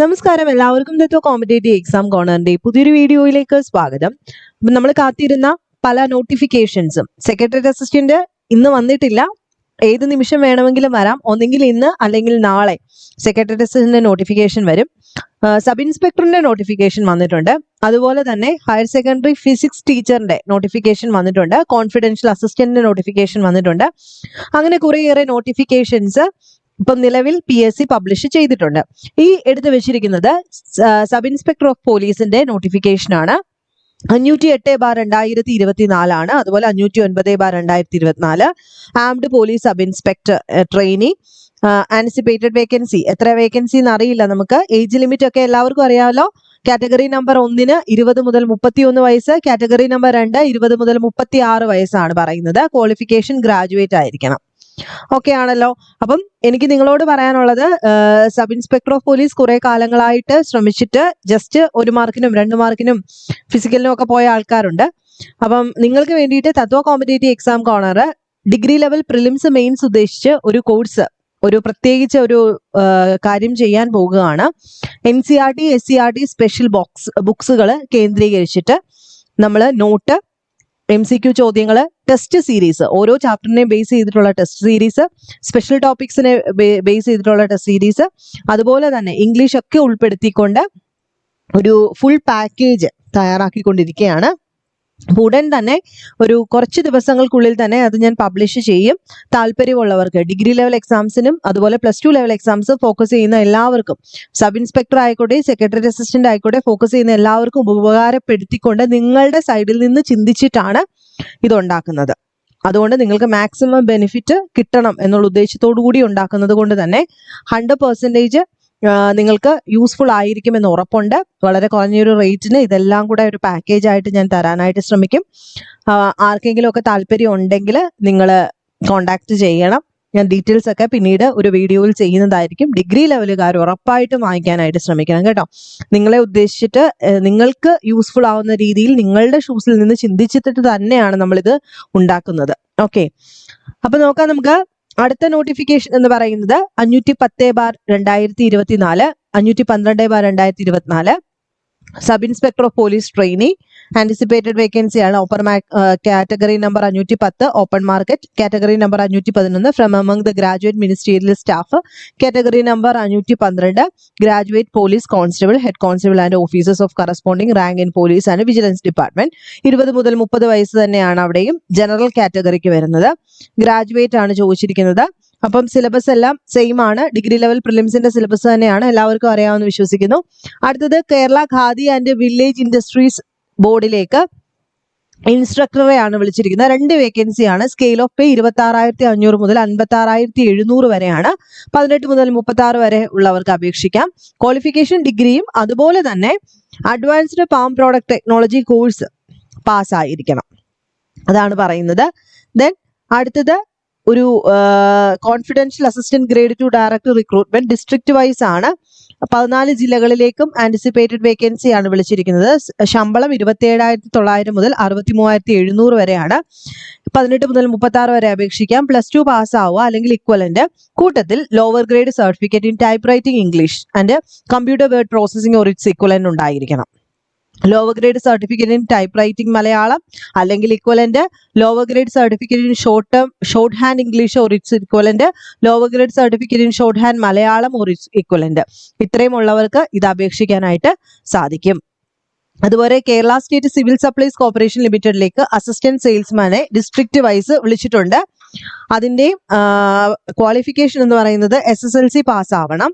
നമസ്കാരം. എല്ലാവർക്കും ദത്തോ competitive exam കോർണറിന്റെ പുതിയൊരു വീഡിയോയിലേക്ക് സ്വാഗതം. നമ്മൾ കാത്തിരുന്ന പല നോട്ടിഫിക്കേഷൻസും സെക്രട്ടറി അസിസ്റ്റന്റ് ഇന്ന് വന്നിട്ടില്ല. ഏത് നിമിഷം വേണമെങ്കിലും വരാം. ഒന്നെങ്കിൽ ഇന്ന് അല്ലെങ്കിൽ നാളെ സെക്രട്ടറി അസിസ്റ്റന്റിന്റെ നോട്ടിഫിക്കേഷൻ വരും. സബ് ഇൻസ്പെക്ടറിന്റെ നോട്ടിഫിക്കേഷൻ വന്നിട്ടുണ്ട്. അതുപോലെ തന്നെ ഹയർ സെക്കൻഡറി ഫിസിക്സ് ടീച്ചറിന്റെ നോട്ടിഫിക്കേഷൻ വന്നിട്ടുണ്ട്. കോൺഫിഡൻഷ്യൽ അസിസ്റ്റന്റിന്റെ നോട്ടിഫിക്കേഷൻ വന്നിട്ടുണ്ട്. അങ്ങനെ കുറേയേറെ നോട്ടിഫിക്കേഷൻസ് ഇപ്പം നിലവിൽ പി എസ് സി പബ്ലിഷ് ചെയ്തിട്ടുണ്ട്. ഈ എടുത്തു വെച്ചിരിക്കുന്നത് സബ് ഇൻസ്പെക്ടർ ഓഫ് പോലീസിന്റെ നോട്ടിഫിക്കേഷൻ ആണ്. അഞ്ഞൂറ്റി എട്ട് ബാർ രണ്ടായിരത്തി ഇരുപത്തിനാലാണ് അതുപോലെ അഞ്ഞൂറ്റി ഒൻപത് ബാർ രണ്ടായിരത്തി ഇരുപത്തിനാല് armed police sub inspector trainee anticipated vacancy എത്ര വേക്കൻസി എന്ന് അറിയില്ല നമുക്ക്. ഏജ് ലിമിറ്റ് ഒക്കെ എല്ലാവർക്കും അറിയാമല്ലോ കാറ്റഗറി നമ്പർ ഒന്നിന് ഇരുപത് മുതൽ മുപ്പത്തി ഒന്ന് വയസ്സ്. കാറ്റഗറി നമ്പർ രണ്ട് ഇരുപത് മുതൽ മുപ്പത്തി ആറ് വയസ്സാണ് പറയുന്നത്. ക്വാളിഫിക്കേഷൻ ഗ്രാജുവേറ്റ് ആയിരിക്കണം. ഓക്കെ ആണല്ലോ. അപ്പം എനിക്ക് നിങ്ങളോട് പറയാനുള്ളത് സബ് ഇൻസ്പെക്ടർ ഓഫ് പോലീസ് കുറെ കാലങ്ങളായിട്ട് ശ്രമിച്ചിട്ട് ജസ്റ്റ് ഒരു മാർക്കിനും രണ്ട് മാർക്കിനും ഫിസിക്കലിനും ഒക്കെ പോയ ആൾക്കാരുണ്ട്. അപ്പം നിങ്ങൾക്ക് വേണ്ടിയിട്ട് Tatva competitive exam corner degree level prelims mains ഉദ്ദേശിച്ച് ഒരു കോഴ്സ് ഒരു പ്രത്യേകിച്ച് ഒരു കാര്യം ചെയ്യാൻ പോകുകയാണ്. N C R T S C R T special box ബുക്സുകൾ കേന്ദ്രീകരിച്ചിട്ട് നമ്മൾ നോട്ട് എം സി ക്യു ചോദ്യങ്ങൾ ടെസ്റ്റ് സീരീസ് ഓരോ ചാപ്റ്ററിനെയും ബേസ് ചെയ്തിട്ടുള്ള ടെസ്റ്റ് സീരീസ് സ്പെഷ്യൽ ടോപ്പിക്സിനെ ബേസ് ചെയ്തിട്ടുള്ള ടെസ്റ്റ് സീരീസ് അതുപോലെ തന്നെ ഇംഗ്ലീഷ് ഒക്കെ ഉൾപ്പെടുത്തിക്കൊണ്ട് ഒരു ഫുൾ പാക്കേജ് തയ്യാറാക്കിക്കൊണ്ടിരിക്കുകയാണ് ഉടൻ തന്നെ ഒരു കുറച്ച് ദിവസങ്ങൾക്കുള്ളിൽ തന്നെ അത് ഞാൻ പബ്ലിഷ് ചെയ്യും. താല്പര്യമുള്ളവർക്ക് ഡിഗ്രി ലെവൽ എക്സാംസിനും അതുപോലെ plus two level exams focus ചെയ്യുന്ന എല്ലാവർക്കും. സബ് ഇൻസ്പെക്ടർ ആയിക്കോട്ടെ സെക്രട്ടറി അസിസ്റ്റന്റ് ആയിക്കോട്ടെ ഫോക്കസ് ചെയ്യുന്ന എല്ലാവർക്കും ഉപകാരപ്പെടുത്തിക്കൊണ്ട് നിങ്ങളുടെ സൈഡിൽ നിന്ന് ചിന്തിച്ചിട്ടാണ് ഇത് ഉണ്ടാക്കുന്നത് അതുകൊണ്ട് നിങ്ങൾക്ക് മാക്സിമം ബെനിഫിറ്റ് കിട്ടണം എന്നുള്ള ഉദ്ദേശത്തോടു കൂടി ഉണ്ടാക്കുന്നത് കൊണ്ട് തന്നെ ഹൺഡ്രഡ് പെർസെന്റേജ് നിങ്ങൾക്ക് യൂസ്ഫുൾ ആയിരിക്കും എന്ന് ഉറപ്പുണ്ട്. വളരെ കുറഞ്ഞൊരു റേറ്റിന് ഇതെല്ലാം കൂടെ ഒരു പാക്കേജ് ആയിട്ട് ഞാൻ തരാനായിട്ട് ശ്രമിക്കും. ആർക്കെങ്കിലും ഒക്കെ താല്പര്യം ഉണ്ടെങ്കിൽ നിങ്ങൾ കോണ്ടാക്ട് ചെയ്യണം. ഞാൻ ഡീറ്റെയിൽസ് ഒക്കെ പിന്നീട് ഒരു വീഡിയോയിൽ ചെയ്യുന്നതായിരിക്കും. ഡിഗ്രി ലെവലുകാർ ഉറപ്പായിട്ടും വാങ്ങിക്കാനായിട്ട് ശ്രമിക്കണം കേട്ടോ. നിങ്ങളെ ഉദ്ദേശിച്ചിട്ട് നിങ്ങൾക്ക് യൂസ്ഫുൾ ആവുന്ന രീതിയിൽ നിങ്ങളുടെ ഷൂസിൽ നിന്ന് ചിന്തിച്ചിട്ട് തന്നെയാണ് നമ്മളിത് ഉണ്ടാക്കുന്നത്. ഓക്കെ അപ്പൊ നോക്കാം നമുക്ക് അടുത്ത നോട്ടിഫിക്കേഷൻ എന്ന് പറയുന്നത് അഞ്ഞൂറ്റി പത്ത് ബാർ രണ്ടായിരത്തി ഇരുപത്തിനാല് അഞ്ഞൂറ്റി പന്ത്രണ്ട് ബാർ രണ്ടായിരത്തി ഇരുപത്തിനാല് sub inspector of police trainee anticipated vacancy ആണ്. ഓപ്പൺ കാറ്റഗറി നമ്പർ അഞ്ഞൂറ്റി പത്ത് ഓപ്പൺ മാർക്കറ്റ് കാറ്റഗറി നമ്പർ അഞ്ഞൂറ്റി പതിനൊന്ന് from among the graduate ministerial staff category number അഞ്ഞൂറ്റി പന്ത്രണ്ട് graduate police constable head constable and officers of corresponding rank in police and vigilance department ഇരുപത് മുതൽ മുപ്പത് വയസ്സ് തന്നെയാണ് അവിടെയും ജനറൽ കാറ്റഗറിക്ക് വരുന്നത്. ഗ്രാജുവേറ്റ് ആണ് ചോദിച്ചിരിക്കുന്നത്. അപ്പം സിലബസ് എല്ലാം സെയിം ആണ്. ഡിഗ്രി ലെവൽ പ്രിലിംസിന്റെ സിലബസ് തന്നെയാണ്. എല്ലാവർക്കും അറിയാമെന്ന് വിശ്വസിക്കുന്നു. അടുത്തത് Kerala Khadi and village industries ബോർഡിലേക്ക് ഇൻസ്ട്രക്ടറെയാണ് വിളിച്ചിരിക്കുന്നത്. രണ്ട് വേക്കൻസിയാണ് സ്കെയിൽ ഓഫ് പേ ഇരുപത്തി ആറായിരത്തി അഞ്ഞൂറ് മുതൽ അൻപത്തി ആറായിരത്തി എഴുന്നൂറ് വരെയാണ്. പതിനെട്ട് മുതൽ മുപ്പത്തി ആറ് വരെ ഉള്ളവർക്ക് അപേക്ഷിക്കാം. ക്വാളിഫിക്കേഷൻ ഡിഗ്രിയും അതുപോലെ തന്നെ advanced palm product technology course പാസ്സായിരിക്കണം. അതാണ് പറയുന്നത്. ദെൻ അടുത്തത് ഒരു confidential assistant grade two director recruitment district wise ആണ്. പതിനാല് ജില്ലകളിലേക്കും ആന്റിസിപ്പേറ്റഡ് വേക്കൻസിയാണ് വിളിച്ചിരിക്കുന്നത്. ശമ്പളം ഇരുപത്തി ഏഴായിരത്തി തൊള്ളായിരം മുതൽ അറുപത്തി മൂവായിരത്തി എഴുന്നൂറ് വരെയാണ്. പതിനെട്ട് മുതൽ മുപ്പത്തി ആറ് വരെ അപേക്ഷിക്കാം. പ്ലസ് ടു പാസ് ആവുക അല്ലെങ്കിൽ ഇക്വലന്റ് കൂട്ടത്തിൽ lower grade certificate in typewriting English and computer word processing or its equivalent ഉണ്ടായിരിക്കണം. Lower grade certificate in typewriting Malayalam അല്ലെങ്കിൽ equivalent lower grade certificate in short term shorthand English or its equivalent lower grade certificate in shorthand Malayalam or its equivalent ഇത്രയും ഉള്ളവർക്ക് ഇത് അപേക്ഷിക്കാനായിട്ട് സാധിക്കും. അതുപോലെ Kerala state civil supplies corporation ലിമിറ്റഡിലേക്ക് assistant സെയിൽസ്മാനെ district wise വിളിച്ചിട്ടുണ്ട്. അതിന്റെ ക്വാളിഫിക്കേഷൻ എന്ന് പറയുന്നത് S S L C pass ആവണം.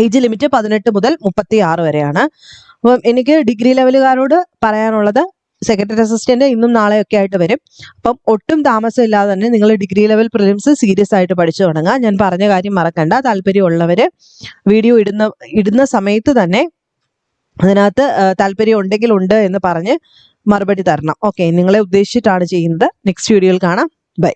ഏജ് ലിമിറ്റ് പതിനെട്ട് മുതൽ മുപ്പത്തി ആറ് വരെയാണ്. അപ്പം എനിക്ക് ഡിഗ്രി ലെവലുകാരോട് പറയാനുള്ളത് സെക്രട്ടറി അസിസ്റ്റന്റ് ഇന്നും നാളെയൊക്കെ ആയിട്ട് വരും. അപ്പം ഒട്ടും താമസമില്ലാതെ തന്നെ നിങ്ങൾ ഡിഗ്രി ലെവൽ പ്രിലിംസ് സീരിയസ് ആയിട്ട് പഠിച്ചു തുടങ്ങുക. ഞാൻ പറഞ്ഞ കാര്യം മറക്കണ്ട. താല്പര്യമുള്ളവർ വീഡിയോ ഇടുന്ന ഇടുന്ന സമയത്ത് തന്നെ അതിനകത്ത് താല്പര്യം ഉണ്ടെങ്കിൽ ഉണ്ട് എന്ന് പറഞ്ഞ് മറുപടി തരണം. ഓക്കെ നിങ്ങളെ ഉദ്ദേശിച്ചിട്ടാണ് ചെയ്യുന്നത്. നെക്സ്റ്റ് വീഡിയോയിൽ കാണാം. ബൈ